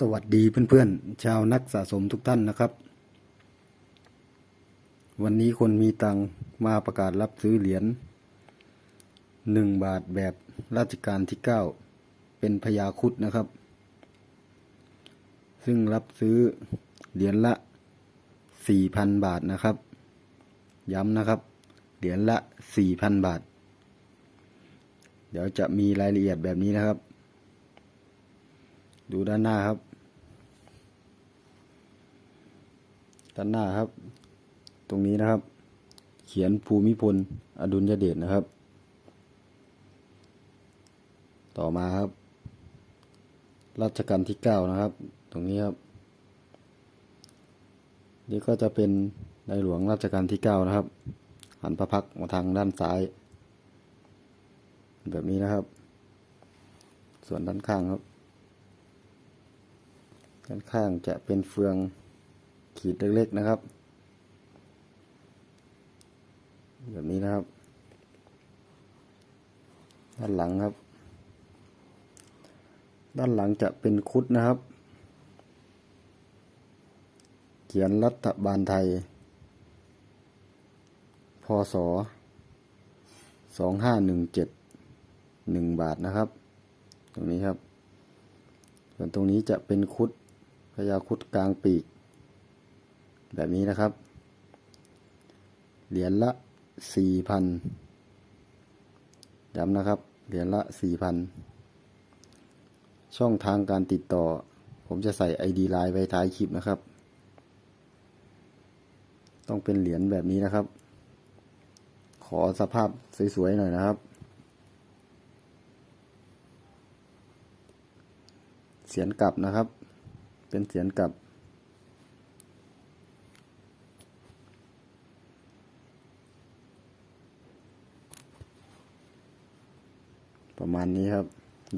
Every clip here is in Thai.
สวัสดีเพื่อนๆ ชาวนักสะสมทุกท่านนะครับ วันนี้คนมีตังมาประกาศรับซื้อเหรียญหนึ่งบาทแบบราชการที่เก้าเป็นพญาคุดนะครับ ซึ่งรับซื้อเหรียญละสี่พันบาทนะครับ ย้ำนะครับ เหรียญละสี่พันบาท เดี๋ยวจะมีรายละเอียดแบบนี้นะครับ ดูด้านหน้าครับ ด้านหน้าครับ ตรงนี้นะครับ เขียนภูมิพล อดุลยเดชนะครับ ต่อมาครับ รัชกาลที่เก้านะครับ ตรงนี้ครับ นี่ก็จะเป็นในหลวงรัชกาลที่เก้านะครับ หันพระพักมาทางด้านซ้าย แบบนี้นะครับ ส่วนด้านข้างครับ ด้านข้างจะเป็นเฟืองขีดเล็กๆนะครับ แบบนี้นะครับ ด้านหลังครับ ด้านหลังจะเป็นคุดนะครับ เขียนรัฐบาลไทย พศสองห้าหนึ่งเจ็ดหนึ่งบาทนะครับ ตรงนี้ครับ ส่วนตรงนี้จะเป็นคุด พญาคุดกลางปีก แบบนี้นะครับ เหรียญละสี่พันย้ำนะครับ เหรียญละสี่พันช่องทางการติดต่อ ผมจะใส่ ID ไลน์ไว้ท้ายคลิปนะครับ ต้องเป็นเหรียญแบบนี้นะครับ ขอสภาพสวยๆหน่อยนะครับเสียนกลับนะครับ เป็นเสียนกลับ ประมาณนี้ครับ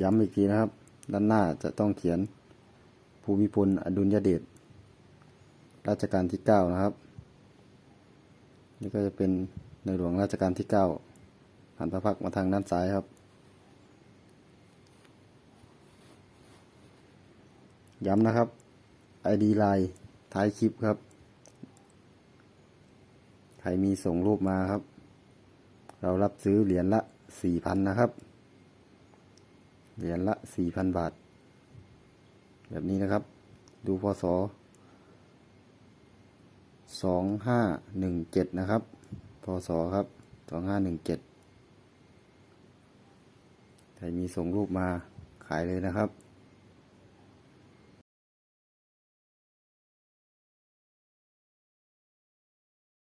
ย้ำอีกทีนะครับ ด้านหน้าจะต้องเขียนภูมิพลอดุลยเดชรัชกาลที่เก้านะครับ นี่ก็จะเป็นในหลวงรัชกาลที่เก้าหันพระพักมาทางด้านซ้ายครับ ย้ำนะครับ ID ไลน์ท้ายคลิปครับ ใครมีส่งรูปมาครับ เรารับซื้อเหรียญละสี่พันนะครับ เหรียญละสี่พันบาท แบบนี้นะครับ ดูพศสองห้าหนึ่งเจ็ดนะครับ พศครับสองห้าหนึ่งเจ็ดใครมีส่งรูปมาขายเลยนะครับ